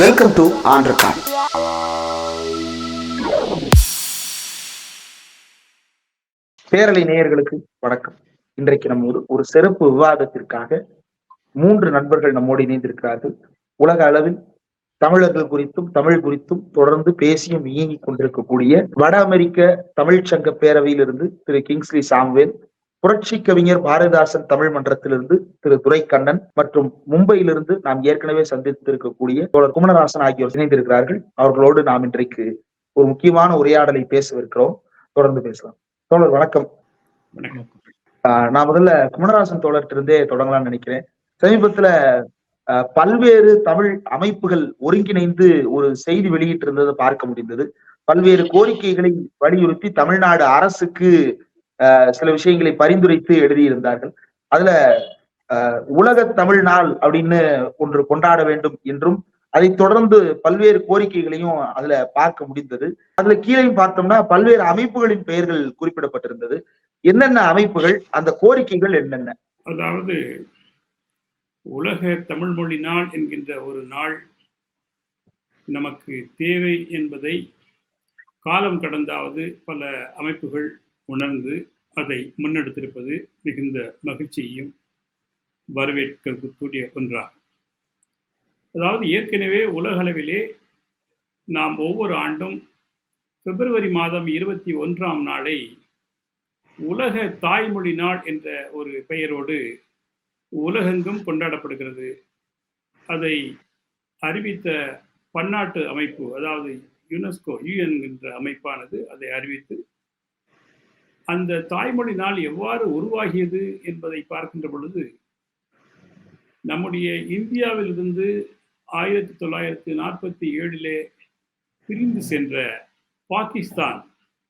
Welcome to ஆண்ட்ரகான் பேரலை நேயர்களுக்கு வணக்கம். இன்றைக்கு நம்ம ஒரு ஒரு சிறப்பு விவாதத்திற்காக மூன்று நண்பர்கள் நம்மோடு இணைந்திருக்கிறார்கள். உலக அளவில் தமிழர்கள் குறித்தும் தமிழ் குறித்தும் தொடர்ந்து பேசியும் இயங்கிக் கொண்டிருக்கக்கூடிய வட அமெரிக்க தமிழ்ச்சங்க பேரவையிலிருந்து திரு கிங்ஸ்லி சாம்வேல் புரட்சி கவிஞர் பாரதிதாசன் தமிழ் மன்றத்திலிருந்து திரு துரைக்கண்ணன் மற்றும் மும்பையிலிருந்து நாம் ஏற்கனவே சந்தித்திருக்கக்கூடிய தோழர் குமரராசன் ஆகியோர் இணைந்திருக்கிறார்கள். அவர்களோடு நாம் இன்றைக்கு ஒரு முக்கியமான உரையாடலை பேசவிருக்கிறோம். தொடர்ந்து பேசலாம். தோழர் வணக்கம். ஆஹ் நான் முதல்ல குமரராசன் தோழர்கிட்ட இருந்தே தொடங்கலாம்னு நினைக்கிறேன். சமீபத்துல ஆஹ் பல்வேறு தமிழ் அமைப்புகள் ஒருங்கிணைந்து ஒரு செய்தி வெளியிட்டு இருந்ததை பார்க்க முடிந்தது. பல்வேறு கோரிக்கைகளை வலியுறுத்தி தமிழ்நாடு அரசுக்கு சில விஷயங்களை பரிந்துரைத்து எழுதியிருந்தார்கள். அதுல உலக தமிழ் நாள் அப்படின்னு ஒன்று கொண்டாட வேண்டும் என்றும் அதை தொடர்ந்து பல்வேறு கோரிக்கைகளையும் அதுல பார்க்க முடிந்தது. அதுல கீழே பார்த்தோம்னா பல்வேறு அமைப்புகளின் பெயர்கள் குறிப்பிடப்பட்டிருந்தது. என்னென்ன அமைப்புகள் அந்த கோரிக்கைகள் என்னென்ன? அதாவது உலக தமிழ் மொழி நாள் என்கின்ற ஒரு நாள் நமக்கு தேவை என்பதை காலம் கடந்தாவது பல அமைப்புகள் உணர்ந்து அதை முன்னெடுத்திருப்பது மிகுந்த மகிழ்ச்சியையும் வரவேற்கக்கூடிய ஒன்றாகும். அதாவது ஏற்கனவே உலகளவிலே நாம் ஒவ்வொரு ஆண்டும் பிப்ரவரி மாதம் இருபத்தி ஒன்றாம் நாளை உலக தாய்மொழி நாள் என்ற ஒரு பெயரோடு உலகெங்கும் கொண்டாடப்படுகிறது. அதை அறிவித்த பன்னாட்டு அமைப்பு அதாவது யுனெஸ்கோ யுஎன் என்ற அமைப்பானது அதை அறிவித்து அந்த தாய்மொழி நாள் எவ்வாறு உருவாகியது என்பதை பார்க்கின்ற பொழுது நம்முடைய இந்தியாவிலிருந்து ஆயிரத்தி தொள்ளாயிரத்தி நாற்பத்தி ஏழிலே பிரிந்து சென்ற பாகிஸ்தான்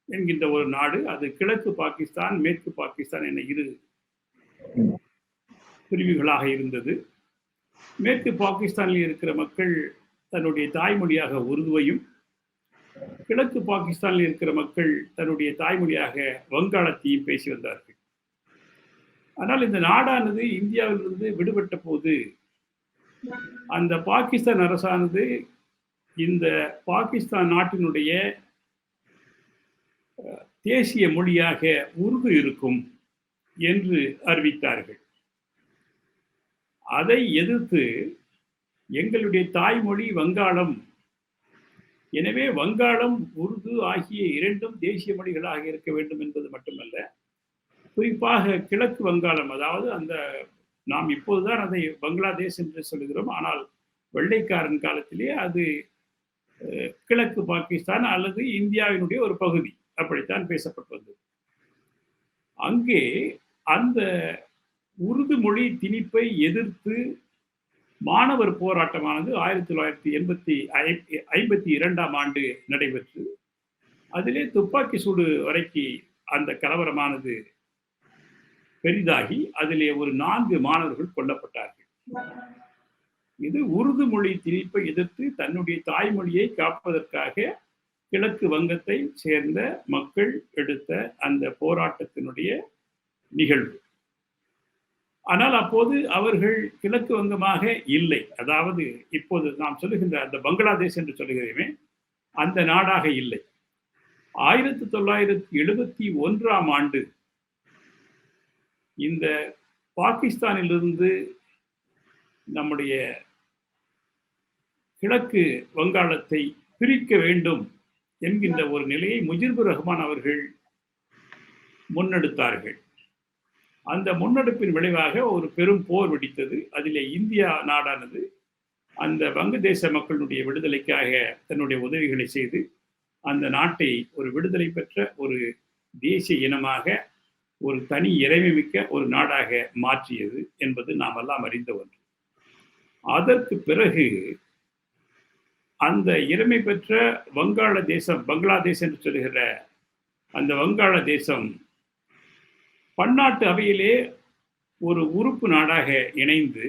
என்கின்ற ஒரு நாடு அது கிழக்கு பாகிஸ்தான் மேற்கு பாகிஸ்தான் என இரு பிரிவுகளாக இருந்தது. மேற்கு பாகிஸ்தானில் இருக்கிற மக்கள் தன்னுடைய தாய்மொழியாக உருதுவையும் கிழக்கு பாகிஸ்தானில் இருக்கிற மக்கள் தன்னுடைய தாய்மொழியாக வங்காளத்தையும் பேசி வந்தார்கள். ஆனால் இந்த நாடானது இந்தியாவிலிருந்து விடுபட்ட போது அந்த பாகிஸ்தான் அரசானது இந்த பாகிஸ்தான் நாட்டினுடைய தேசிய மொழியாக உருது இருக்கும் என்று அறிவித்தார்கள். அதை எதிர்த்து எங்களுடைய தாய்மொழி வங்காளம் எனவே வங்காளம் உருது ஆகிய இரண்டும் தேசிய மொழிகளாக இருக்க வேண்டும் என்பது மட்டுமல்ல. குறிப்பாக கிழக்கு வங்காளம் அதாவது அந்த நாம் இப்போதுதான் அதை பங்களாதேஷ் என்று சொல்கிறோம் ஆனால் வெள்ளைக்காரன் காலத்திலே அது கிழக்கு பாகிஸ்தான் அல்லது இந்தியாவினுடைய ஒரு பகுதி. அப்படித்தான் பேசப்பட்டு வந்தது. அங்கே அந்த உருது மொழி திணிப்பை எதிர்த்து மாணவர் போராட்டமானது ஆயிரத்தி தொள்ளாயிரத்தி எண்பத்தி ஐம்பத்தி இரண்டாம் ஆண்டு நடைபெற்று அதிலே துப்பாக்கி சூடு வரைக்கு அந்த கலவரமானது பெரிதாகி அதிலே ஒரு நான்கு மாணவர்கள் கொல்லப்பட்டார்கள். இது உருது மொழி திணிப்பை எதிர்த்து தன்னுடைய தாய்மொழியை காப்பதற்காக கிழக்கு வங்கத்தை சேர்ந்த மக்கள் எடுத்த அந்த போராட்டத்தினுடைய நிகழ்வு. ஆனால் அப்போது அவர்கள் கிழக்கு வங்கமாக இல்லை. அதாவது இப்போது நாம் சொல்லுகின்ற அந்த பங்களாதேஷ் என்று சொல்லுகிறேமே அந்த நாடாக இல்லை. ஆயிரத்தி தொள்ளாயிரத்தி எழுபத்தி ஒன்றாம் ஆண்டு இந்த பாகிஸ்தானிலிருந்து நம்முடைய கிழக்கு வங்காளத்தை பிரிக்க வேண்டும் என்கின்ற ஒரு நிலையை முஜிபுர் ரஹ்மான் அவர்கள் முன்னெடுத்தார்கள். அந்த முன்னெடுப்பின் விளைவாக ஒரு பெரும் போர் வெடித்தது. அதிலே இந்தியா நாடானது அந்த வங்கதேச மக்களுடைய விடுதலைக்காக தன்னுடைய உதவிகளை செய்து அந்த நாட்டை ஒரு விடுதலை பெற்ற ஒரு தேசிய இனமாக ஒரு தனி இறைமைமிக்க ஒரு நாடாக மாற்றியது என்பது நாம் எல்லாம் அறிந்த ஒன்று. அதற்கு பிறகு அந்த இறைமை பெற்ற வங்காள தேசம் பங்களாதேஷ் என்று சொல்கிற அந்த வங்காள தேசம் பன்னாட்டு அவையிலே ஒரு உறுப்பு நாடாக இணைந்து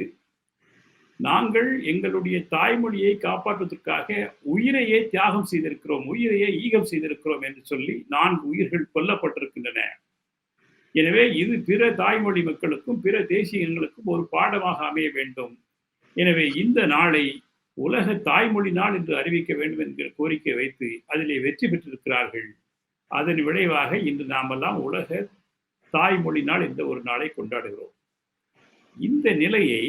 நாங்கள் எங்களுடைய தாய்மொழியை காப்பாற்றுவதற்காக உயிரையே தியாகம் செய்திருக்கிறோம் உயிரையே ஈகம் செய்திருக்கிறோம் என்று சொல்லி நான்கு உயிர்கள் கொல்லப்பட்டிருக்கின்றன. எனவே இது பிற தாய்மொழி மக்களுக்கும் பிற தேசிய இனங்களுக்கும் ஒரு பாடமாக அமைய வேண்டும். எனவே இந்த நாளை உலக தாய்மொழி நாள் என்று அறிவிக்க வேண்டும் என்கிற கோரிக்கை வைத்து அதிலே வெற்றி பெற்றிருக்கிறார்கள். அதன் விளைவாக இன்று நாமெல்லாம் உலக தாய்மொழி நாள் இந்த ஒரு நாளை கொண்டாடுகிறோம். இந்த நிலையை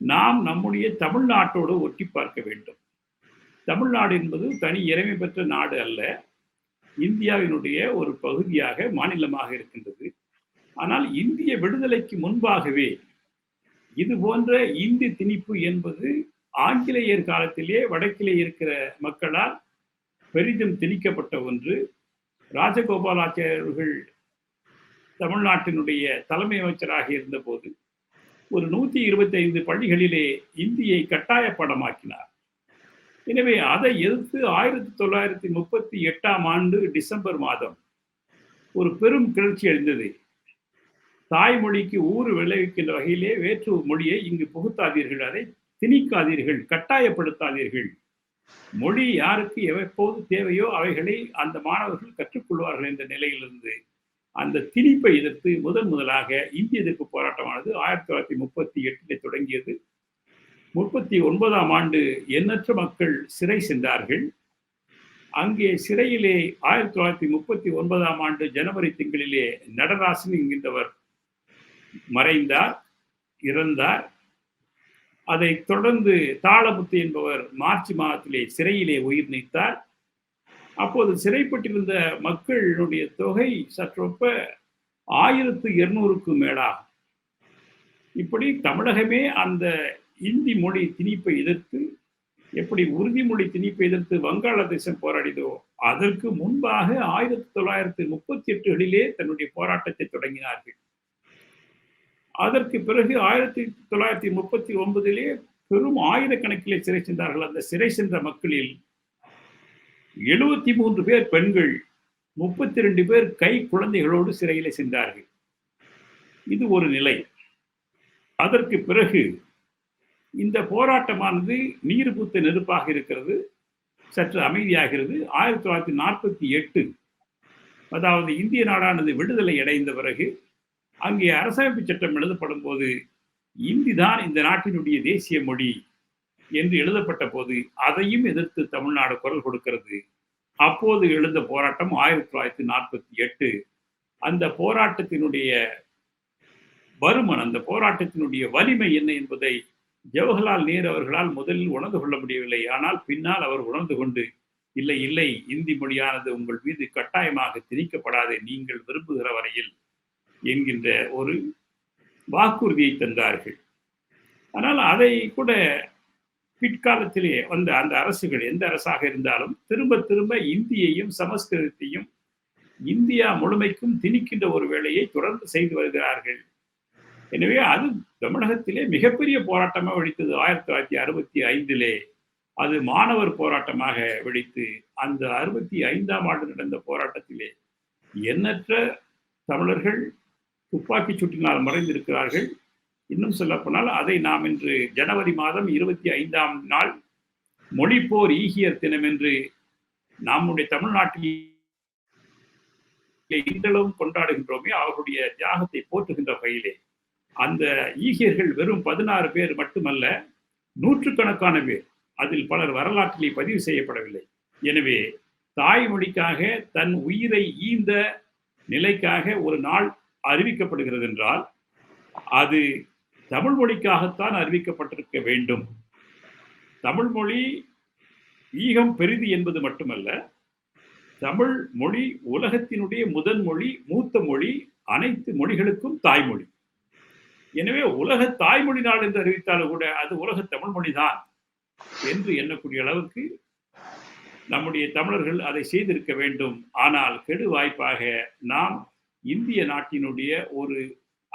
நாம் நம்முடைய தமிழ்நாட்டோடு ஒட்டி பார்க்க வேண்டும். தமிழ்நாடு என்பது தனி இறைமை பெற்ற நாடு அல்ல. இந்தியாவினுடைய ஒரு பகுதியாக மாநிலமாக இருக்கின்றது. ஆனால் இந்திய விடுதலைக்கு முன்பாகவே இது போன்ற இந்தி திணிப்பு என்பது ஆங்கிலேயர் காலத்திலே வடக்கிலே இருக்கிற மக்களால் பெரிதும் திணிக்கப்பட்ட ஒன்று. ராஜகோபாலாச்சாரியர்கள் தமிழ்நாட்டினுடைய தலைமை அமைச்சராக இருந்தபோது ஒரு நூத்தி இருபத்தி ஐந்து பள்ளிகளிலே இந்தியை கட்டாய படமாக்கினார் எனவே அதை எதிர்த்து ஆயிரத்தி தொள்ளாயிரத்தி முப்பத்தி எட்டாம் ஆண்டு டிசம்பர் மாதம் ஒரு பெரும் கிளர்ச்சி எழுந்தது தாய்மொழிக்கு ஊறு விளைவிக்கின்ற வகையிலே வேற்று மொழியை இங்கு புகுத்தாதீர்கள் அதை திணிக்காதீர்கள் கட்டாயப்படுத்தாதீர்கள். மொழி யாருக்கு எப்போது தேவையோ அவைகளை அந்த மாணவர்கள் கற்றுக்கொள்வார்கள் என்ற நிலையிலிருந்து அந்த திணிப்பை எதிர்த்து முதன் முதலாக இந்திய எதிர்ப்பு போராட்டமானது ஆயிரத்தி தொள்ளாயிரத்தி முப்பத்தி எட்டிலே தொடங்கியது. முப்பத்தி ஒன்பதாம் ஆண்டு எண்ணற்ற மக்கள் சிறை சென்றார்கள். அங்கே சிறையிலே ஆயிரத்தி தொள்ளாயிரத்தி முப்பத்தி ஒன்பதாம் ஆண்டு ஜனவரி திங்களிலே நடராசன் என்கின்றவர் மறைந்தார் இறந்தார். அதை தொடர்ந்து தாளபுத்து என்பவர் மார்ச் மாதத்திலே சிறையிலே உயிர் நீத்தார். அப்போது சிறைப்பட்டிருந்த மக்களுடைய தொகை சற்றொப்ப ஆயிரத்து இருநூறுக்கு மேலாகும். இப்படி தமிழகமே அந்த இந்தி மொழி திணிப்பை எதிர்த்து எப்படி உறுதிமொழி திணிப்பை எதிர்த்து வங்காளதேசம் போராடியதோ அதற்கு முன்பாக ஆயிரத்தி தொள்ளாயிரத்தி முப்பத்தி எட்டுகளிலே தன்னுடைய போராட்டத்தை தொடங்கினார்கள். அதற்கு பிறகு ஆயிரத்தி தொள்ளாயிரத்தி முப்பத்தி ஒன்பதிலே பெரும் ஆயிரக்கணக்கிலே சிறை சென்றார்கள். அந்த சிறை சென்ற மக்களில் எழுபத்தி மூன்று பேர் பெண்கள் முப்பத்தி ரெண்டு பேர் கை குழந்தைகளோடு சிறையில் சென்றார்கள். இது ஒரு நிலை. அதற்கு பிறகு இந்த போராட்டமானது நீர் பூத்த நெருப்பாக இருக்கிறது சற்று அமைதியாகிறது. ஆயிரத்தி தொள்ளாயிரத்தி நாற்பத்தி எட்டு அதாவது இந்திய நாடானது விடுதலை அடைந்த பிறகு அங்கே அரசமைப்பு சட்டம் எழுதப்படும் போது இந்தி தான் இந்த நாட்டினுடைய தேசிய மொழி. என்று எழுதப்பட்ட போது அதையும் எதிர்த்து தமிழ்நாடு குரல் கொடுக்கிறது. அப்போது எழுந்த போராட்டம் ஆயிரத்தி தொள்ளாயிரத்தி நாற்பத்தி எட்டு. அந்த போராட்டத்தினுடைய வருமன் அந்த போராட்டத்தினுடைய வலிமை என்ன என்பதை ஜவஹர்லால் நேரு அவர்களால் முதலில் உணர்ந்து கொள்ள முடியவில்லை. ஆனால் பின்னால் அவர் உணர்ந்து கொண்டு இல்லை இல்லை இந்தி மொழியானது உங்கள் மீது கட்டாயமாக திணிக்கப்படாது நீங்கள் விரும்புகிற வரையில் என்கின்ற ஒரு வாக்குறுதியை தந்தார்கள். ஆனால் அதை கூட பிற்காலத்திலே வந்த அந்த அரசுகள் எந்த அரசாக இருந்தாலும் திரும்ப திரும்ப இந்தியையும் சமஸ்கிருதத்தையும் இந்தியா முழுமைக்கும் திணிக்கின்ற ஒரு வேலையை தொடர்ந்து செய்து வருகிறார்கள். எனவே அது தமிழகத்திலே மிகப்பெரிய போராட்டமாக வெடித்தது. ஆயிரத்தி தொள்ளாயிரத்தி அறுபத்தி ஐந்திலே அது மாணவர் போராட்டமாக வெடித்து அந்த அறுபத்தி ஐந்தாம் ஆண்டு நடந்த போராட்டத்திலே எண்ணற்ற தமிழர்கள் துப்பாக்கி சூட்டினால் மறைந்திருக்கிறார்கள். இன்னும் சொல்லப்போனால் அதை நாம் இன்று ஜனவரி மாதம் இருபத்தி ஐந்தாம் நாள் மொழிப்போர் ஈகியர் தினம் என்று நம்முடைய தமிழ்நாட்டில் இன்றளவும் கொண்டாடுகின்றோமே அவர்களுடைய தியாகத்தை போற்றுகின்ற வகையிலே. அந்த ஈகியர்கள் வெறும் பதினாறு பேர் மட்டுமல்ல நூற்றுக்கணக்கான பேர். அதில் பலர் வரலாற்றிலே பதிவு செய்யப்படவில்லை. எனவே தாய்மொழிக்காக தன் உயிரை ஈந்த நிலைக்காக ஒரு நாள் அறிவிக்கப்படுகிறது என்றால் அது தமிழ் மொழிக்காகத்தான் அறிவிக்கப்பட்டிருக்க வேண்டும். தமிழ் மொழி ஈகம் பெரிது என்பது மட்டுமல்ல தமிழ் மொழி உலகத்தினுடைய முதன் மொழி மூத்த மொழி அனைத்து மொழிகளுக்கும் தாய்மொழி. எனவே உலக தாய்மொழி நாள் என்று அறிவித்தாலும் கூட அது உலக தமிழ் மொழிதான் என்று எண்ணக்கூடிய அளவுக்கு நம்முடைய தமிழர்கள் அதை செய்திருக்க வேண்டும். ஆனால் கெடு வாய்ப்பாக நாம் இந்திய நாட்டினுடைய ஒரு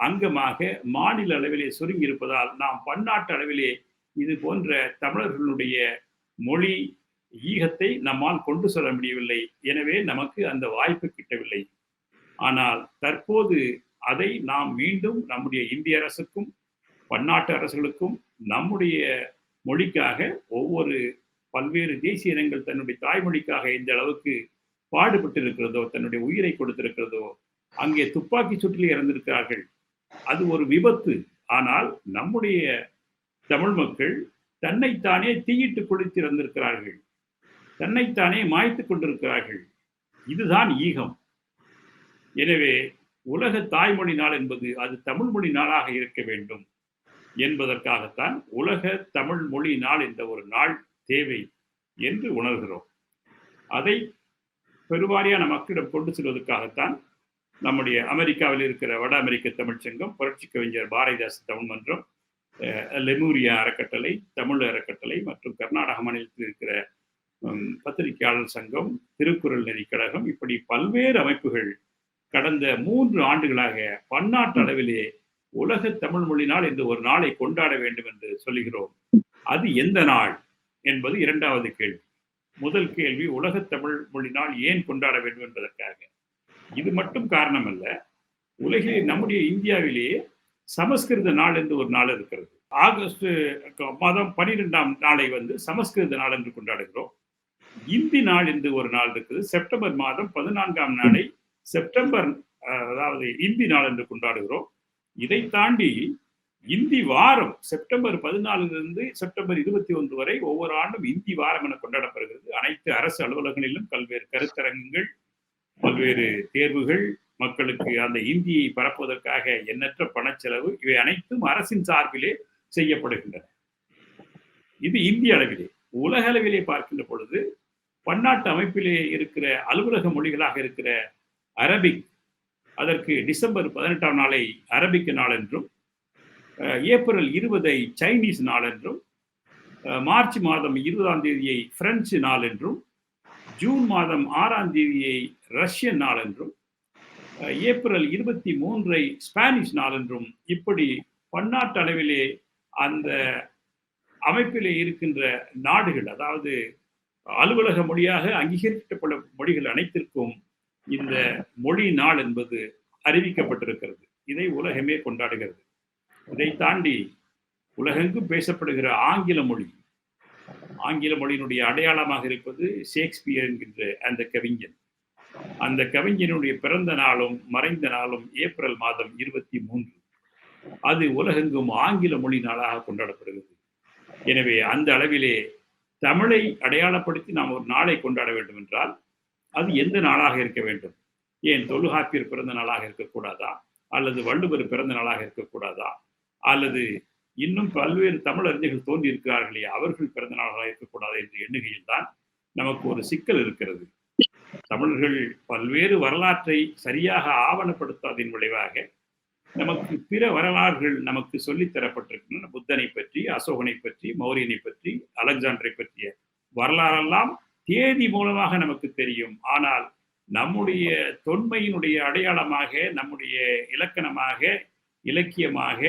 அங்கமாக மாநில அளவிலே சுருங்கி இருப்பதால் நாம் பன்னாட்டு அளவிலே இது போன்ற தமிழர்களுடைய மொழி ஈகத்தை நம்மால் கொண்டு செல்ல முடியவில்லை. எனவே நமக்கு அந்த வாய்ப்பு கிட்டவில்லை. ஆனால் தற்போது அதை நாம் மீண்டும் நம்முடைய இந்திய அரசுக்கும் பன்னாட்டு அரசுகளுக்கும் நம்முடைய மொழிக்காக ஒவ்வொரு பல்வேறு தேசிய இனங்கள் தன்னுடைய தாய்மொழிக்காக இந்த அளவுக்கு பாடுபட்டு இருக்கிறதோ தன்னுடைய உயிரை கொடுத்திருக்கிறதோ அங்கே துப்பாக்கி சுற்றில் இறந்திருக்கிறார்கள். அது ஒரு விபத்து. ஆனால் நம்முடைய தமிழ் மக்கள் தன்னைத்தானே தீயிட்டு குளித்து தன்னைத்தானே மாய்த்து கொண்டிருக்கிறார்கள். இதுதான் ஈகம். எனவே உலக தாய்மொழி நாள் என்பது அது தமிழ் மொழி நாளாக இருக்க வேண்டும் என்பதற்காகத்தான் உலக தமிழ் மொழி நாள் என்ற ஒரு நாள் தேவை என்று உணர்கிறோம். அதை பெருவாரியான மக்களிடம் கொண்டு செல்வதற்காகத்தான் நம்முடைய அமெரிக்காவில் இருக்கிற வட அமெரிக்க தமிழ்ச் சங்கம் புரட்சி கவிஞர் பாரதிதாசன் தமிழ் மன்றம் லெமூரியா அறக்கட்டளை தமிழ் அறக்கட்டளை மற்றும் கர்நாடக மாநிலத்தில் இருக்கிற பத்திரிகையாளர் சங்கம் திருக்குறள் நெறிக் கழகம் இப்படி பல்வேறு அமைப்புகள் கடந்த மூன்று ஆண்டுகளாக பன்னாட்டு அளவிலே உலக தமிழ் மொழி நாள் என்று ஒரு நாளை கொண்டாட வேண்டும் என்று சொல்லுகிறோம். அது எந்த நாள் என்பது இரண்டாவது கேள்வி. முதல் கேள்வி உலக தமிழ் மொழி நாள் ஏன் கொண்டாட வேண்டும் என்பதற்காக. இது மட்டும் காரணம் அல்ல உலகில் நம்முடைய இந்தியாவிலேயே சமஸ்கிருத நாள் என்று ஒரு நாள் இருக்கிறது. ஆகஸ்ட் மாதம் பனிரெண்டாம் நாளை வந்து சமஸ்கிருத நாள் என்று கொண்டாடுகிறோம். இந்தி நாள் என்று ஒரு நாள் இருக்குது. செப்டம்பர் மாதம் பதினான்காம் நாளை செப்டம்பர் அதாவது இந்தி நாள் என்று கொண்டாடுகிறோம். இதை தாண்டி இந்தி வாரம் செப்டம்பர் பதினாலிலிருந்து செப்டம்பர் இருபத்தி ஒன்று வரை ஒவ்வொரு ஆண்டும் இந்தி வாரம் என கொண்டாடப்படுகிறது. அனைத்து அரசு அலுவலகங்களிலும் பல்வேறு கருத்தரங்குகள் பல்வேறு தேர்வுகள் மக்களுக்கு அந்த இந்தியை பரப்புவதற்காக எண்ணற்ற பணச்செலவு இவை அனைத்தும் அரசின் சார்பிலே செய்யப்படுகின்றன. இது இந்திய அளவிலே உலக அளவிலே பார்க்கின்ற பொழுது பன்னாட்டு அமைப்பிலே இருக்கிற அலுவலக மொழிகளாக இருக்கிற அரபிக் அதற்கு டிசம்பர் பதினெட்டாம் நாளை அரபிக் நாள் என்றும் ஏப்ரல் இருபதை சைனீஸ் நாள் என்றும் மார்ச் மாதம் இருபதாம் தேதியை பிரெஞ்சு நாள் என்றும் ஜூன் மாதம் ஆறாம் தேதியை ரஷ்ய நாள் என்றும் ஏப்ரல் இருபத்தி மூன்றை ஸ்பானிஷ் நாள் என்றும் இப்படி பன்னாட்டு அளவிலே அந்த அமைப்பிலே இருக்கின்ற நாடுகள் அதாவது அலுவலக மொழியாக அங்கீகரிக்கப்பட்ட மொழிகள் அனைத்திற்கும் இந்த மொழி நாள் என்பது அறிவிக்கப்பட்டிருக்கிறது. இதை உலகமே கொண்டாடுகிறது. இதை தாண்டி உலகெங்கும் பேசப்படுகிற ஆங்கில மொழி ஆங்கில மொழியினுடைய அடையாளமாக இருப்பது ஷேக்ஸ்பியர் என்கின்ற அந்த கவிஞன். அந்த கவிஞனுடைய பிறந்த நாளும் மறைந்த நாளும் ஏப்ரல் மாதம் இருபத்தி மூன்று. அது உலகெங்கும் ஆங்கில மொழி நாளாக கொண்டாடப்படுகிறது. எனவே அந்த அளவிலே தமிழை அடையாளப்படுத்தி நாம் ஒரு நாளை கொண்டாட வேண்டும் என்றால் அது எந்த நாளாக இருக்க வேண்டும்? ஏன் தொழுகாப்பியர் பிறந்த நாளாக இருக்கக்கூடாதா? அல்லது வள்ளுவர் பிறந்த நாளாக இருக்கக்கூடாதா? அல்லது இன்னும் பல்வேறு தமிழறிஞர்கள் தோன்றி இருக்கிறார்களே அவர்கள் பிறந்த நாளாக இருக்கக்கூடாது என்ற எண்ணுகையில் தான் நமக்கு ஒரு சிக்கல் இருக்கிறது. தமிழர்கள் பல்வேறு வரலாற்றை சரியாக ஆவணப்படுத்தாதின் விளைவாக நமக்கு பிற வரலாறுகள் நமக்கு சொல்லித் தரப்பட்டிருக்கின்றன. புத்தனை பற்றி அசோகனை பற்றி மௌரியனை பற்றி அலெக்சாண்டரை பற்றிய வரலாறெல்லாம் தேதி மூலமாக நமக்கு தெரியும். ஆனால் நம்முடைய தொன்மையினுடைய அடையாளமாக நம்முடைய இலக்கணமாக இலக்கியமாக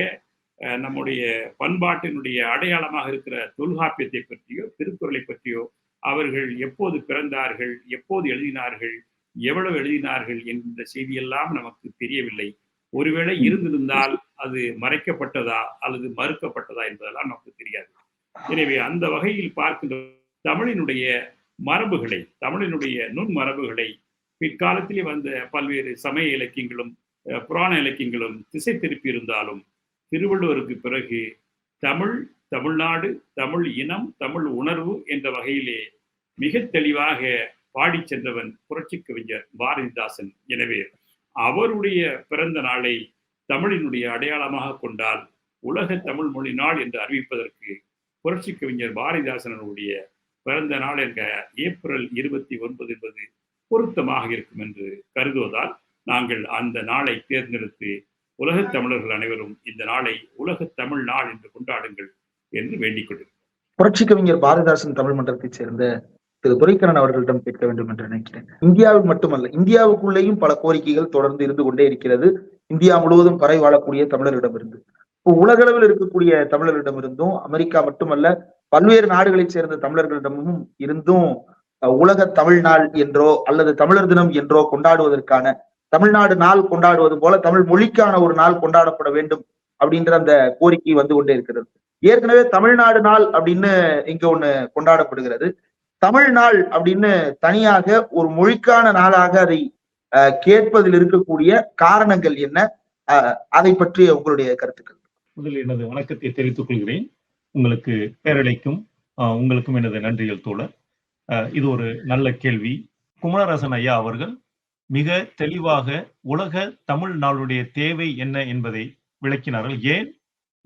நம்முடைய பண்பாட்டினுடைய அடையாளமாக இருக்கிற தொல்காப்பியத்தை பற்றியோ திருக்குறளை பற்றியோ அவர்கள் எப்போது பிறந்தார்கள் எப்போது எழுதினார்கள் எவ்வளவு எழுதினார்கள் என்கின்ற செய்தியெல்லாம் நமக்கு தெரியவில்லை. ஒருவேளை இருந்திருந்தால் அது மறைக்கப்பட்டதா அல்லது மறுக்கப்பட்டதா என்பதெல்லாம் நமக்கு தெரியாது. எனவே அந்த வகையில் பார்க்கின்ற தமிழினுடைய மரபுகளை தமிழினுடைய நுண் மரபுகளை பிற்காலத்திலே வந்த பல்வேறு சமய இலக்கியங்களும் புராண இலக்கியங்களும் திசை திருப்பி இருந்தாலும் திருவள்ளுவருக்கு பிறகு தமிழ் தமிழ்நாடு தமிழ் இனம் தமிழ் உணர்வு என்ற வகையிலே மிக தெளிவாக பாடி சென்றவன் புரட்சி கவிஞர் பாரதிதாசன். எனவே அவருடைய பிறந்த நாளை தமிழினுடைய அடையாளமாக கொண்டால் உலக தமிழ் மொழி நாள் என்று அறிவிப்பதற்கு புரட்சி கவிஞர் பாரதிதாசனுடைய பிறந்த நாள் என்ற ஏப்ரல் இருபத்தி ஒன்பது என்பது பொருத்தமாக இருக்கும் என்று கருதுவதால் நாங்கள் அந்த நாளை தேர்ந்தெடுத்து உலகத் தமிழர்கள் அனைவரும் இந்த நாளை உலகத் தமிழ் நாள் என்று கொண்டாடுங்கள் என்று வேண்டிக் கொண்டிருக்கிறோம். புரட்சி கவிஞர் பாரதிதாசன் தமிழ் மன்றத்தைச் சேர்ந்த திரு துரைக்கண்ணன் அவர்களிடம் கேட்க வேண்டும் என்று நினைக்கிறேன். இந்தியாவில் மட்டுமல்ல இந்தியாவுக்குள்ளேயும் பல கோரிக்கைகள் தொடர்ந்து இருந்து கொண்டே இருக்கிறது. இந்தியா முழுவதும் பறை வாழக்கூடிய தமிழரிடம் இருந்து இப்போ உலகளவில் இருக்கக்கூடிய தமிழரிடம் இருந்தும் அமெரிக்கா மட்டுமல்ல பல்வேறு நாடுகளைச் சேர்ந்த தமிழர்களிடமும் இருந்தும் உலக தமிழ் நாள் என்றோ அல்லது தமிழர் தினம் என்றோ கொண்டாடுவதற்கான தமிழ்நாடு நாள் கொண்டாடுவது போல தமிழ் மொழிக்கான ஒரு நாள் கொண்டாடப்பட வேண்டும் அப்படின்ற அந்த கோரிக்கை வந்து கொண்டே இருக்கிறது. ஏற்கனவே தமிழ்நாடு நாள் அப்படின்னு இங்க ஒண்ணு கொண்டாடப்படுகிறது. தமிழ் நாள் அப்படின்னு தனியாக ஒரு மொழிக்கான நாளாக அதை கேட்பதில் இருக்கக்கூடிய காரணங்கள் என்ன? அதை பற்றிய உங்களுடைய கருத்துக்கள். முதலில் எனது வணக்கத்தை தெரிவித்துக் கொள்கிறேன். உங்களுக்கு பேரலைக்கும் உங்களுக்கும் எனது நன்றிகள் தோழர். இது ஒரு நல்ல கேள்வி. குமரரசன் ஐயா அவர்கள் மிக தெளிவாக உலக தமிழ் நாளுடைய தேவை என்ன என்பதை விளக்கினார்கள். ஏன்?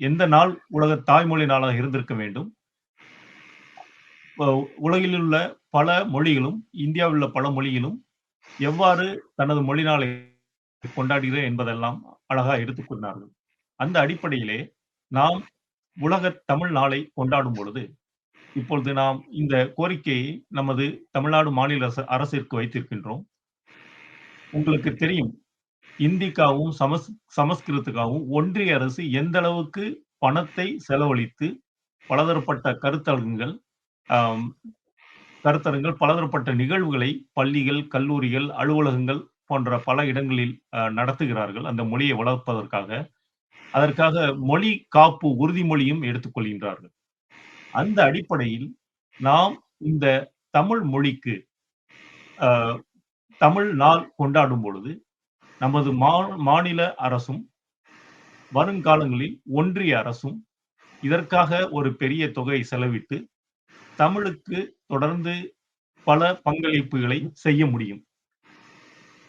எந்த நாள் உலக தாய்மொழி நாளாக இருந்திருக்க வேண்டும்? உலகில் உள்ள பல மொழிகளும் இந்தியாவில் உள்ள பல மொழிகளும் எவ்வாறு தனது மொழி நாளை கொண்டாடுகிற என்பதெல்லாம் அழகா எடுத்துக்கொண்டார்கள் அந்த அடிப்படையிலே நாம் உலக தமிழ் நாளை கொண்டாடும் பொழுது இப்பொழுது நாம் இந்த கோரிக்கையை நமது தமிழ்நாடு மாநில அரசு அரசிற்கு வைத்திருக்கின்றோம். உங்களுக்கு தெரியும். இந்திக்காவும் சமஸ் சமஸ்கிருத்துக்காகவும் ஒன்றிய அரசு எந்த அளவுக்கு பணத்தை செலவழித்து பலதரப்பட்ட கருத்தரங்குகள் ஆம், கருத்தரங்குகள் பலதரப்பட்ட நிகழ்வுகளை பள்ளிகள் கல்லூரிகள் அலுவலகங்கள் போன்ற பல இடங்களில் அஹ், நடத்துகிறார்கள் அந்த மொழியை வளர்ப்பதற்காக. அதற்காக மொழி காப்பு உறுதிமொழியும் எடுத்துக்கொள்கின்றார்கள் அந்த அடிப்படையில் நாம் இந்த தமிழ் மொழிக்கு தமிழ் நாள் கொண்டாடும் பொழுது நமது மா- மாநில அரசும் வருங்காலங்களில் ஒன்றிய அரசும் இதற்காக ஒரு பெரிய தொகை செலவிட்டு தமிழுக்கு தொடர்ந்து பல பங்களிப்புகளை செய்ய முடியும்.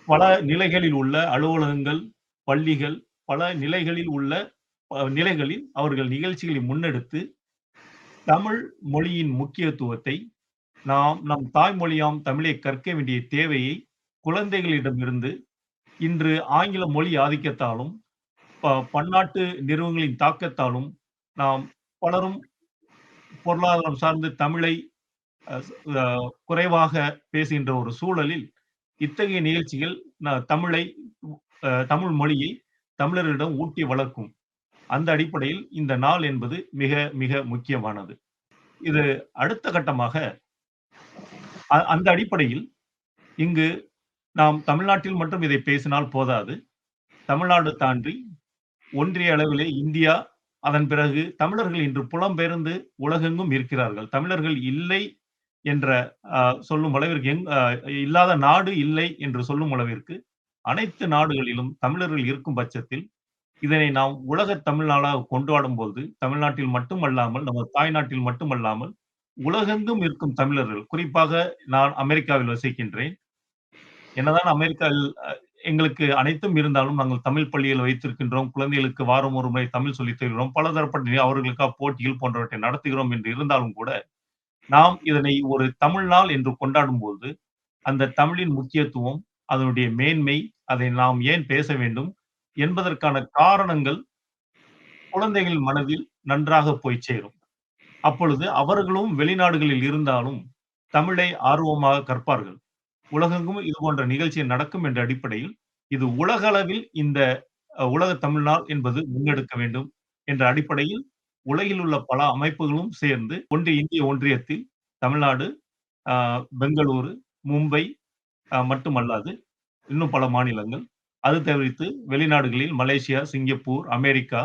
பல நிலைகளில் உள்ள அலுவலகங்கள் பள்ளிகள் பல நிலைகளில் உள்ள நிலைகளில் அவர்கள் நிகழ்ச்சிகளை முன்னெடுத்து தமிழ் மொழியின் முக்கியத்துவத்தை நாம் நம் தாய்மொழியாம் தமிழை கற்க வேண்டிய தேவையை குழந்தைகளிடமிருந்து இன்று ஆங்கில மொழி ஆதிக்கத்தாலும் ப- பன்னாட்டு நிறுவனங்களின் தாக்கத்தாலும் நாம் பலரும் பொருளாதாரம் சார்ந்து தமிழை குறைவாக பேசுகின்ற ஒரு சூழலில் இத்தகைய நிகழ்ச்சிகள் ந- தமிழை அஹ், தமிழ் மொழியை தமிழர்களிடம் ஊட்டி வளர்க்கும். அந்த அடிப்படையில் இந்த நாள் என்பது மிக மிக முக்கியமானது. இது அடுத்த கட்டமாக அ- அந்த அடிப்படையில் இங்கு நாம் தமிழ்நாட்டில் மட்டும் இதை பேசினால் போதாது. தமிழ்நாடு தாண்டி ஒன்றிய அளவிலே இந்தியா அதன் பிறகு தமிழர்கள் இன்று புலம்பெயர்ந்து உலகெங்கும் இருக்கிறார்கள். தமிழர்கள் இல்லை என்ற ஆஹ், சொல்லும் அளவிற்கு எங் இல்லாத நாடு இல்லை என்று சொல்லும் அளவிற்கு அனைத்து நாடுகளிலும் தமிழர்கள் இருக்கும் பட்சத்தில் இதனை நாம் உலக தமிழ்நாளாக கொண்டாடும் போது தமிழ்நாட்டில் மட்டுமல்லாமல் நமது தாய்நாட்டில் மட்டுமல்லாமல் உலகெங்கும் இருக்கும் தமிழர்கள் குறிப்பாக நான் அமெரிக்காவில் வசிக்கின்றேன். என்னதான் அமெரிக்காவில் எங்களுக்கு அனைத்தும் இருந்தாலும் நாங்கள் தமிழ் பள்ளியில் வைத்திருக்கின்றோம் குழந்தைகளுக்கு வாரம் ஒரு முறை தமிழ் சொல்லித் தருகிறோம் பலதரப்பட்ட அவர்களுக்காக போட்டிகள் போன்றவற்றை நடத்துகிறோம் என்று இருந்தாலும் கூட நாம் இதனை ஒரு தமிழ் நாள் என்று கொண்டாடும் போது அந்த தமிழின் முக்கியத்துவம் அதனுடைய மேன்மை அதை நாம் ஏன் பேச வேண்டும் என்பதற்கான காரணங்கள் குழந்தைகள் மனதில் நன்றாக போய் சேரும். அப்பொழுது அவர்களும் வெளிநாடுகளில் இருந்தாலும் தமிழை ஆர்வமாக கற்பார்கள். உலகெங்கும் இது போன்ற நிகழ்ச்சி நடக்கும் என்ற அடிப்படையில் இது உலகளவில் இந்த உலக தமிழ்நாள் என்பது முன்னெடுக்க வேண்டும் என்ற அடிப்படையில் உலகில் உள்ள பல அமைப்புகளும் சேர்ந்து ஒன்றிய இந்திய ஒன்றியத்தில் தமிழ்நாடு ஆஹ், பெங்களூரு மும்பை மட்டுமல்லாது இன்னும் பல மாநிலங்கள். அது தவிர்த்து வெளிநாடுகளில் மலேசியா சிங்கப்பூர் அமெரிக்கா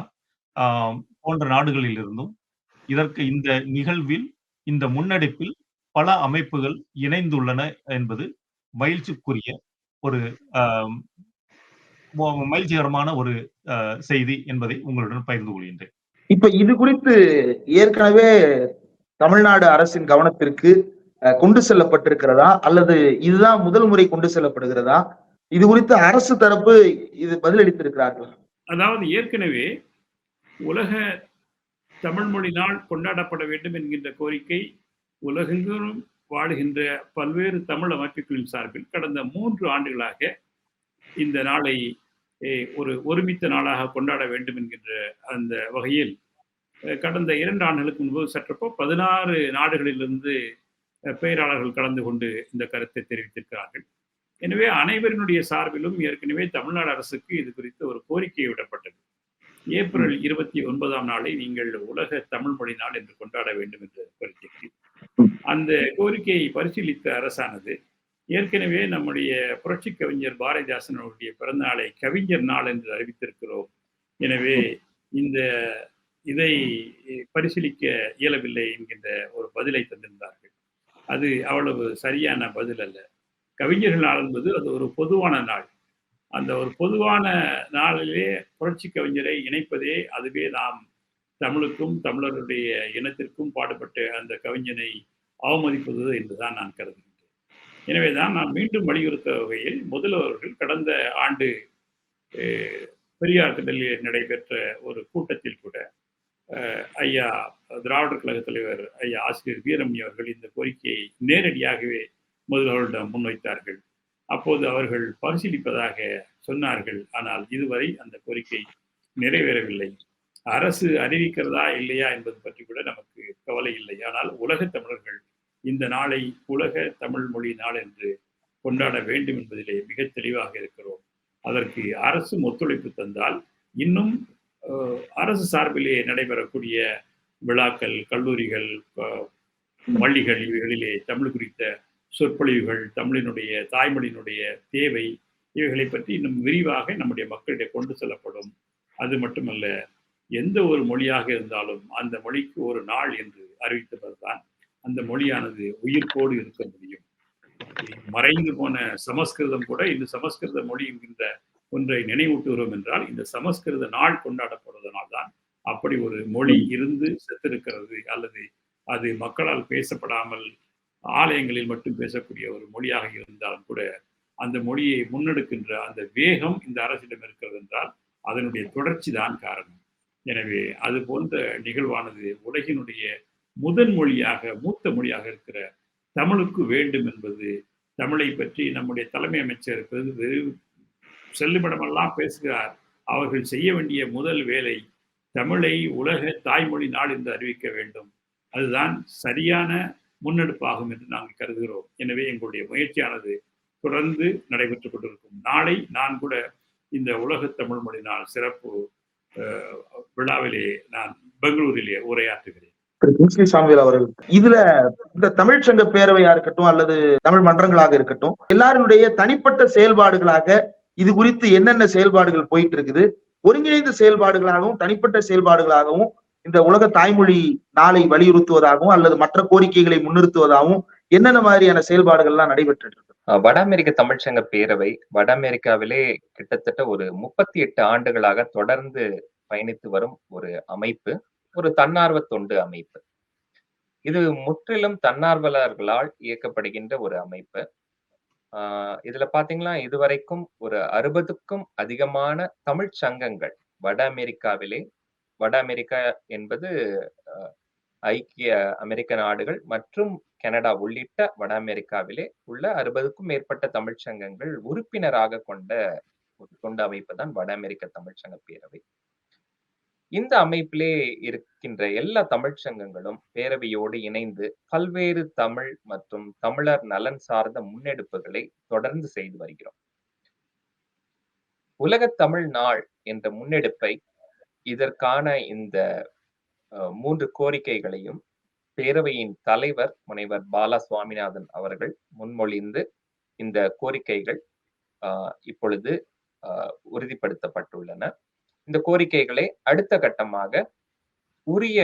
ஆஹ், போன்ற நாடுகளில் இருந்தும் இதற்கு இந்த நிகழ்வில் இந்த முன்னெடுப்பில் பல அமைப்புகள் இணைந்துள்ளன என்பது மகிழ்ச்சிக்குரிய ஒரு ஆஹ், ம- மகிழ்ச்சிகரமான ஒரு செய்தி என்பதை உங்களுடன் பகிர்ந்து கொள்கின்றேன். இப்ப இது குறித்து ஏற்கனவே தமிழ்நாடு அரசின் கவனத்திற்கு அஹ், கொண்டு செல்லப்பட்டிருக்கிறதா? அல்லது இதுதான் முதல் முறை கொண்டு செல்லப்படுகிறதா? இது குறித்து அரசு தரப்பு இது பதிலளித்திருக்கிறார்களா? அதாவது ஏற்கனவே உலக தமிழ் மொழி நாள் கொண்டாடப்பட வேண்டும் என்கின்ற கோரிக்கை உலகெங்கும் வாழுகின்ற பல்வேறு தமிழ் அமைப்புகளின் சார்பில் கடந்த மூன்று ஆண்டுகளாக இந்த நாளை ஒரு ஒருமித்த நாளாக கொண்டாட வேண்டும் என்கின்ற அந்த வகையில் கடந்த இரண்டு ஆண்டுகளுக்கு முன்பு சற்றப்போ பதினாறு நாடுகளிலிருந்து eh, பேராளர்கள் கலந்து கொண்டு இந்த கருத்தை தெரிவித்திருக்கிறார்கள். எனவே அனைவரினுடைய சார்பிலும் ஏற்கனவே தமிழ்நாடு அரசுக்கு இது குறித்து ஒரு கோரிக்கை விடப்பட்டது. ஏப்ரல் இருபத்தி ஒன்பதாம் நாளை நீங்கள் உலக தமிழ் மொழி நாள் என்று கொண்டாட வேண்டும் என்று கோரிக்கைக்கு அந்த கோரிக்கையை பரிசீலித்த அரசானது ஏற்கனவே நம்முடைய புரட்சி கவிஞர் பாரதிதாசனுடைய பிறந்த நாளை கவிஞர் நாள் என்று அறிவித்திருக்கிறோம். எனவே இந்த இதை பரிசீலிக்க இயலவில்லை என்கின்ற ஒரு பதிலை தந்திருந்தார்கள். அது அவ்வளவு சரியான பதில் அல்ல. கவிஞர்கள் நாள் என்பது அது ஒரு பொதுவான நாள். அந்த ஒரு பொதுவான நாளிலே புரட்சி கவிஞரை இணைப்பதே அதுவே நாம் தமிழுக்கும் தமிழருடைய இனத்திற்கும் பாடுபட்ட அந்த கவிஞனை அவமதிப்பது என்றுதான் நான் கருதுகின்றேன். எனவே தான் நான் மீண்டும் வலியுறுத்த வகையில் முதல்வர்கள் கடந்த ஆண்டு பெரியார் திடலில் நடைபெற்ற ஒரு கூட்டத்தில் கூட ஐயா திராவிடர் கழக தலைவர் ஐயா ஆசிரியர் வீரமணி அவர்கள் இந்த கோரிக்கையை நேரடியாகவே முதல்வர்களிடம் முன்வைத்தார்கள். அப்போது அவர்கள் பரிசீலிப்பதாக சொன்னார்கள். ஆனால் இதுவரை அந்த கோரிக்கை நிறைவேறவில்லை. அரசு அறிவிக்கிறதா இல்லையா என்பது பற்றி கூட நமக்கு கவலை இல்லை. ஆனால் உலக தமிழர்கள் இந்த நாளை உலக தமிழ் மொழி நாள் என்று கொண்டாட வேண்டும் என்பதிலே மிக தெளிவாக இருக்கிறோம். அதற்கு அரசும் ஒத்துழைப்பு தந்தால் இன்னும் அரசு சார்பிலே நடைபெறக்கூடிய விழாக்கள் கல்லூரிகள் பள்ளிகள் இவைகளிலே தமிழ் குறித்த சொற்பொழிவுகள் தமிழினுடைய தாய்மொழியினுடைய தேவை இவைகளை பற்றி இன்னும் விரிவாக நம்முடைய மக்களிடையே கொண்டு செல்லப்படும். அது மட்டுமல்ல எந்த ஒரு மொழியாக இருந்தாலும் அந்த மொழிக்கு ஒரு நாள் என்று அறிவித்தவர்தான் அந்த மொழியானது உயிர்ப்போடு இருக்க முடியும். மறைந்து போன சமஸ்கிருதம் கூட இந்த சமஸ்கிருத மொழி என்கின்ற ஒன்றை நினைவூட்டுகிறோம் என்றால் இந்த சமஸ்கிருத நாள் கொண்டாடப்படுவதனால் தான் அப்படி ஒரு மொழி இருந்து செத்திருக்கிறது அல்லது அது மக்களால் பேசப்படாமல் ஆலயங்களில் மட்டும் பேசக்கூடிய ஒரு மொழியாக இருந்தாலும் கூட அந்த மொழியை முன்னெடுக்கின்ற அந்த வேகம் இந்த அரசிடம் இருக்கிறது என்றால் அதனுடைய தொடர்ச்சி தான் காரணம். எனவே அது போன்ற நிகழ்வானது உலகினுடைய முதன் மொழியாக மூத்த மொழியாக இருக்கிற தமிழுக்கு வேண்டும் என்பது தமிழை பற்றி நம்முடைய தலைமை அமைச்சர் பெரு- செல்லுமிடமெல்லாம் பேசுகிறார். அவர்கள் செய்ய வேண்டிய முதல் வேலை தமிழை உலக தாய்மொழி நாள் என்று அறிவிக்க வேண்டும். அதுதான் சரியான முன்னெடுப்பாகும் என்று நாங்கள் கருதுகிறோம். எனவே எங்களுடைய முயற்சியானது தொடர்ந்து நடைபெற்றுக் கொண்டிருக்கும். நாளை நான் கூட இந்த உலக தமிழ் மொழி நாள் சிறப்பு விழாவிலே நான் பெங்களூரிலே உரையாற்றுகிறேன். திரு கிங்ஸ்லி அவர்கள் இதுல இந்த தமிழ் சங்க பேரவையா இருக்கட்டும் அல்லது தமிழ் மன்றங்களாக இருக்கட்டும் எல்லாருடைய தனிப்பட்ட செயல்பாடுகளாக இது குறித்து என்னென்ன செயல்பாடுகள் போயிட்டு இருக்குது ஒருங்கிணைந்த செயல்பாடுகளாகவும் தனிப்பட்ட செயல்பாடுகளாகவும் இந்த உலக தாய்மொழி நாளை வலியுறுத்துவதாகவும் அல்லது மற்ற கோரிக்கைகளை முன்னிறுத்துவதாகவும் என்னென்ன மாதிரியான செயல்பாடுகள்லாம் நடைபெற்று இருக்கு வட அமெரிக்க தமிழ்ச்சங்க பேரவை வட அமெரிக்காவிலே கிட்டத்தட்ட ஒரு முப்பத்தி எட்டு ஆண்டுகளாக தொடர்ந்து பயணித்து வரும் ஒரு அமைப்பு ஒரு தன்னார்வ தொண்டு அமைப்பு. இது முற்றிலும் தன்னார்வலர்களால் இயக்கப்படுகின்ற ஒரு அமைப்பு. ஆஹ் இதுல பாத்தீங்கன்னா இதுவரைக்கும் ஒரு அறுபதுக்கும் அதிகமான தமிழ்ச் சங்கங்கள் வட அமெரிக்காவிலே வட அமெரிக்கா என்பது ஐக்கிய அமெரிக்க நாடுகள் மற்றும் கனடா உள்ளிட்ட வட அமெரிக்காவிலே உள்ள அறுபதுக்கும் மேற்பட்ட தமிழ் சங்கங்கள் உறுப்பினராக கொண்ட கொண்ட அமைப்பு தான் வட அமெரிக்க தமிழ்ச்சங்க பேரவை. இந்த அமைப்பிலே இருக்கின்ற எல்லா தமிழ்ச்சங்கங்களும் பேரவையோடு இணைந்து பல்வேறு தமிழ் மற்றும் தமிழர் நலன் சார்ந்த முன்னெடுப்புகளை தொடர்ந்து செய்து வருகிறோம். உலக தமிழ் நாள் என்ற முன்னெடுப்பை இதற்கான இந்த மூன்று கோரிக்கைகளையும் பேரவையின் தலைவர் முனைவர் பாலா சுவாமிநாதன் அவர்கள் முன்மொழிந்து இந்த கோரிக்கைகள் இப்பொழுது உறுதிப்படுத்தப்பட்டுள்ளன. இந்த கோரிக்கைகளை அடுத்த கட்டமாக உரிய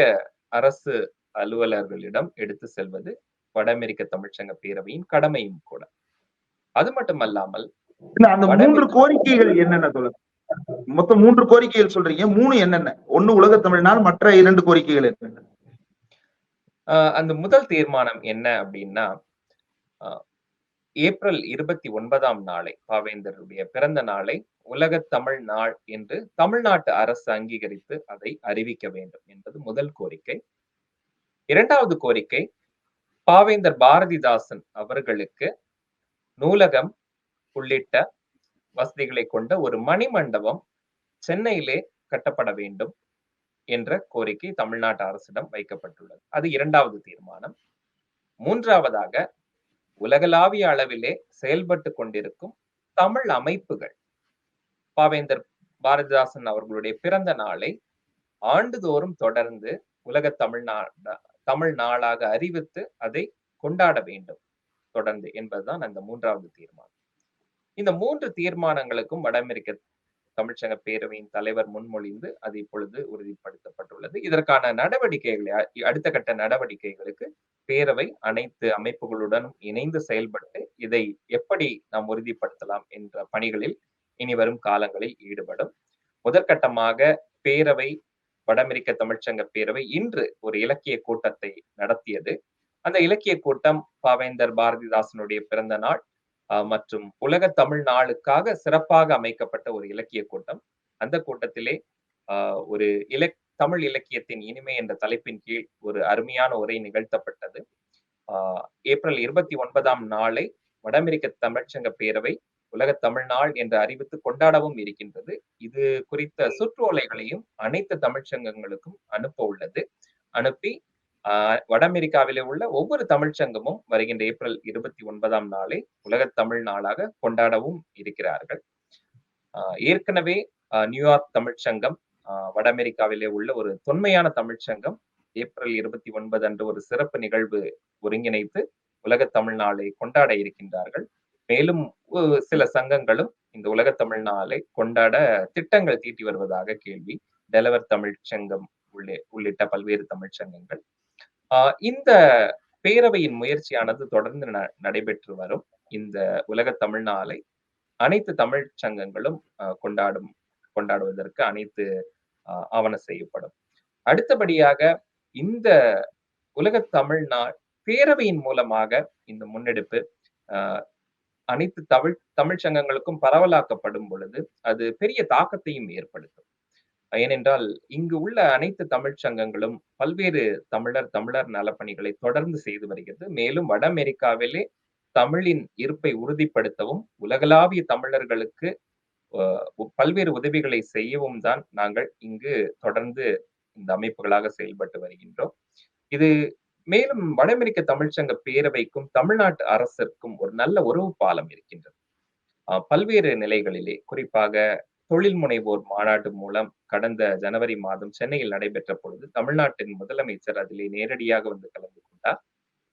அரசு அலுவலர்களிடம் எடுத்து செல்வது வட அமெரிக்க தமிழ்ச்சங்க பேரவையின் கடமையும் கூட. அது மட்டுமல்லாமல் அந்த மூன்று கோரிக்கைகள் என்னென்ன சொல்லுங்க மொத்தம் மூன்று கோரிக்கைகள் சொல்றீங்க. மூணு என்னென்ன? ஒண்ணு உலக தமிழ் நாள் மற்ற இரண்டு கோரிக்கைகள் என்னென்ன? அந்த முதல் தீர்மானம் என்ன அப்படின்னா ஏப்ரல் இருபத்தி ஒன்பதாம் நாளை பாவேந்தருடைய பிறந்த நாளை உலக தமிழ் நாள் என்று தமிழ்நாட்டு அரசு அங்கீகரித்து அதை அறிவிக்க வேண்டும் என்பது முதல் கோரிக்கை. இரண்டாவது கோரிக்கை பாவேந்தர் பாரதிதாசன் அவர்களுக்கு நூலகம் உள்ளிட்ட வசதிகளை கொண்ட ஒரு மணிமண்டபம் சென்னையிலே கட்டப்பட வேண்டும் என்ற கோரிக்கை தமிழ்நாட்டு அரசிடம் வைக்கப்பட்டுள்ளது. அது இரண்டாவது தீர்மானம். மூன்றாவதாக உலகளாவிய அளவிலே செயல்பட்டு கொண்டிருக்கும் தமிழ் அமைப்புகள். பாவேந்தர் பாரதிதாசன் அவர்களுடைய பிறந்த நாளை ஆண்டுதோறும் தொடர்ந்து உலக தமிழ்நா தமிழ் நாளாக அறிவித்து அதை கொண்டாட வேண்டும் தொடர்ந்து என்பதுதான் அந்த மூன்றாவது தீர்மானம். இந்த மூன்று தீர்மானங்களுக்கும் வட அமெரிக்க தமிழ்ச்சங்க பேரவையின் தலைவர் முன்மொழிந்து அது இப்பொழுது உறுதிப்படுத்தப்பட்டுள்ளது. இதற்கான நடவடிக்கைகளை அடுத்த கட்ட நடவடிக்கைகளுக்கு பேரவை அனைத்து அமைப்புகளுடனும் இணைந்து செயல்பட்டு இதை எப்படி நாம் உறுதிப்படுத்தலாம் என்ற பணிகளில் இனி வரும் காலங்களில் ஈடுபடும். முதற்கட்டமாக பேரவை வட அமெரிக்க தமிழ்ச்சங்க பேரவை இன்று ஒரு இலக்கிய கூட்டத்தை நடத்தியது. அந்த இலக்கிய கூட்டம் பாவேந்தர் பாரதிதாசனுடைய பிறந்த நாள். மற்றும் உலக தமிழ் நாளுக்காக சிறப்பாக அமைக்கப்பட்ட ஒரு இலக்கிய கூட்டம். அந்த கூட்டத்திலே ஆஹ் ஒரு இலக் தமிழ் இலக்கியத்தின் இனிமை என்ற தலைப்பின் கீழ் ஒரு அருமையான உரை நிகழ்த்தப்பட்டது. ஆஹ் ஏப்ரல் இருபத்தி ஒன்பதாம் நாளை வட அமெரிக்க தமிழ்ச்சங்க பேரவை உலக தமிழ் நாள் என்று அறிவித்து கொண்டாடவும் இருக்கின்றது. இது குறித்த சுற்றோலைகளையும் அனைத்து தமிழ்ச்சங்கங்களுக்கும் அனுப்ப உள்ளது. அனுப்பி வட அமெரிக்காவிலே உள்ள ஒவ்வொரு தமிழ்ச்சங்கமும் வருகின்ற ஏப்ரல் இருபத்தி ஒன்பதாம் நாளை உலக தமிழ் நாளாக கொண்டாடவும் இருக்கிறார்கள். ஆஹ் ஏற்கனவே ஆஹ் நியூயார்க் தமிழ்ச்சங்கம் ஆஹ் வட அமெரிக்காவிலே உள்ள ஒரு தொன்மையான தமிழ்ச்சங்கம் ஏப்ரல் இருபத்தி ஒன்பது அன்று ஒரு சிறப்பு நிகழ்வு ஒருங்கிணைத்து உலக தமிழ் நாளை கொண்டாட இருக்கின்றார்கள். மேலும் சில சங்கங்களும் இந்த உலக தமிழ் நாளை கொண்டாட திட்டங்கள் தீட்டி வருவதாக கேள்வி. டெலவர் தமிழ்ச்சங்கம் உள்ளே உள்ளிட்ட பல்வேறு தமிழ்ச்சங்கங்கள் இந்த பேரவையின் முயற்சியானது தொடர்ந்து ந- நடைபெற்று வரும். இந்த உலக தமிழ் நாளை அனைத்து தமிழ் சங்கங்களும் கொண்டாடும் கொண்டாடுவதற்கு அனைத்து ஆஹ் ஆவண செய்யப்படும். அடுத்தபடியாக இந்த உலக தமிழ் நாள் பேரவையின் மூலமாக இந்த முன்னெடுப்பு ஆஹ் அனைத்து தமிழ் தமிழ் சங்கங்களுக்கும் பரவலாக்கப்படும் பொழுது அது பெரிய தாக்கத்தையும் ஏற்படுத்தும். ஏனென்றால் இங்கு உள்ள அனைத்து தமிழ் சங்கங்களும் பல்வேறு தமிழர் தமிழர் நலப்பணிகளை தொடர்ந்து செய்து வருகிறது. மேலும் வட அமெரிக்காவிலே தமிழின் இருப்பை உறுதிப்படுத்தவும் உலகளாவிய தமிழர்களுக்கு பல்வேறு உதவிகளை செய்யவும் தான் நாங்கள் இங்கு தொடர்ந்து இந்த அமைப்புகளாக செயல்பட்டு வருகின்றோம். இது மேலும் வட அமெரிக்க தமிழ்ச்சங்க பேரவைக்கும் தமிழ்நாட்டு அரசிற்கும் ஒரு நல்ல உறவு பாலம் இருக்கின்றது பல்வேறு நிலைகளிலே குறிப்பாக தொழில் முனைவோர் மாநாடு மூலம் கடந்த ஜனவரி மாதம் சென்னையில் நடைபெற்ற பொழுது தமிழ்நாட்டின் முதலமைச்சர் அதிலே நேரடியாக வந்து கலந்து கொண்டார்.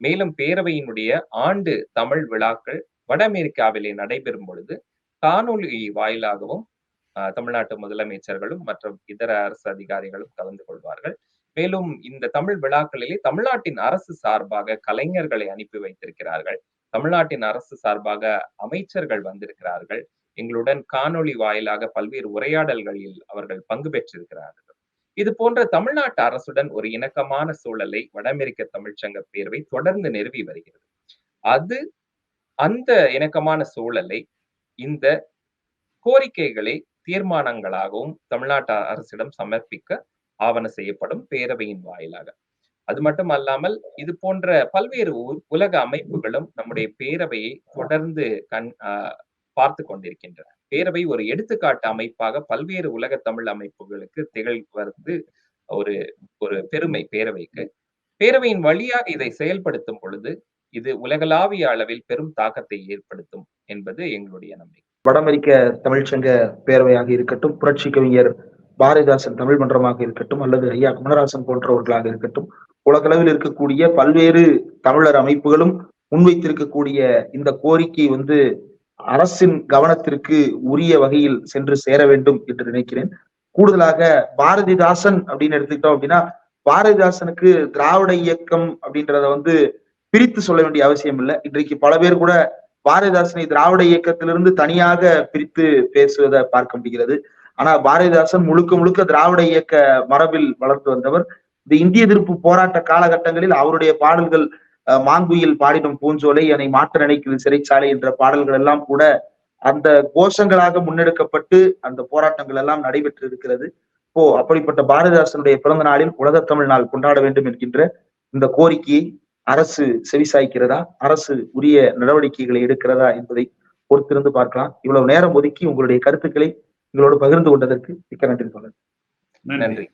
மேலும் பேரவையினுடைய ஆண்டு தமிழ் விழாக்கள் வட அமெரிக்காவிலே நடைபெறும் பொழுது காணொலி வாயிலாகவும் ஆஹ், தமிழ்நாட்டு முதலமைச்சர்களும் மற்றும் இதர அரசு அதிகாரிகளும் கலந்து கொள்வார்கள். மேலும் இந்த தமிழ் விழாக்களிலே தமிழ்நாட்டின் அரசு சார்பாக கலைஞர்களை அனுப்பி வைத்திருக்கிறார்கள். தமிழ்நாட்டின் அரசு சார்பாக அமைச்சர்கள் வந்திருக்கிறார்கள். எங்களுடன் காணொளி வாயிலாக பல்வேறு உரையாடல்களில் அவர்கள் பங்கு பெற்றிருக்கிறார்கள். இது போன்ற தமிழ்நாட்டு அரசுடன் ஒரு இணக்கமான சூழலை வட அமெரிக்க தமிழ்ச்சங்க பேரவை தொடர்ந்து நிறுவி வருகிறது. அது அந்த இணக்கமான சூழலை இந்த கோரிக்கைகளை தீர்மானங்களாகவும் தமிழ்நாட்டு அரசிடம் சமர்ப்பிக்க ஆவண செய்யப்படும் பேரவையின் வாயிலாக. அது மட்டும் அல்லாமல் இது போன்ற பல்வேறு உலக அமைப்புகளும் நம்முடைய பேரவையை தொடர்ந்து கண் ஆஹ் பார்த்து கொண்டிருக்கின்றன. பேரவை ஒரு எடுத்துக்காட்டு அமைப்பாக பல்வேறு உலக தமிழ் அமைப்புகளுக்கு திகழ்வது ஒரு ஒரு பெருமை பேரவைக்கு. பேரவையின் வழியாக இதை செயல்படுத்தும் பொழுது இது உலகளாவிய அளவில் பெரும் தாக்கத்தை ஏற்படுத்தும் என்பது எங்களுடைய நம்பிக்கை. வட அமெரிக்க தமிழ்ச்சங்க பேரவையாக இருக்கட்டும் புரட்சி கவிஞர் பாரதிதாசன் தமிழ் மன்றமாக இருக்கட்டும் அல்லது ஐயா குமரராசன் போன்றவர்களாக இருக்கட்டும் உலகளவில் இருக்கக்கூடிய பல்வேறு தமிழர் அமைப்புகளும் முன்வைத்திருக்கக்கூடிய இந்த கோரிக்கை வந்து அரசின் கவனத்திற்கு உரிய வகையில் சென்று சேர வேண்டும் என்று நினைக்கிறேன். கூடுதலாக பாரதிதாசன் அப்படின்னு எடுத்துக்கிட்டோம் அப்படின்னா பாரதிதாசனுக்கு திராவிட இயக்கம் அப்படின்றத வந்து பிரித்து சொல்ல வேண்டிய அவசியம் இல்லை. இன்றைக்கு பல பேர் கூட பாரதிதாசனை திராவிட இயக்கத்திலிருந்து தனியாக பிரித்து பேசுவதை பார்க்க முடிகிறது. ஆனா பாரதிதாசன் முழுக்க முழுக்க திராவிட இயக்க மரபில் வளர்த்து வந்தவர். இந்த இந்திய எதிர்ப்பு போராட்ட காலகட்டங்களில் அவருடைய பாடல்கள் மாங்குயில் பாடிடும் பூஞ்சோலை என்னை மாற்ற நினைக்கிறது சிறைச்சாலை என்ற பாடல்கள் எல்லாம் கூட அந்த கோஷங்களாக முன்னெடுக்கப்பட்டு அந்த போராட்டங்கள் எல்லாம் நடைபெற்று இருக்கிறது இப்போ அப்படிப்பட்ட பாரதிதாசனுடைய பிறந்த நாளில் உலக தமிழ் நாள் கொண்டாட வேண்டும் என்கின்ற இந்த கோரிக்கையை அரசு செவிசாய்க்கிறதா? அரசு உரிய நடவடிக்கைகளை எடுக்கிறதா என்பதை பொறுத்திருந்து பார்க்கலாம். இவ்வளவு நேரம் ஒதுக்கி உங்களுடைய கருத்துக்களை எங்களோடு பகிர்ந்து கொண்டதற்கு மிக்க நன்றி தோழர். நன்றி நன்றி.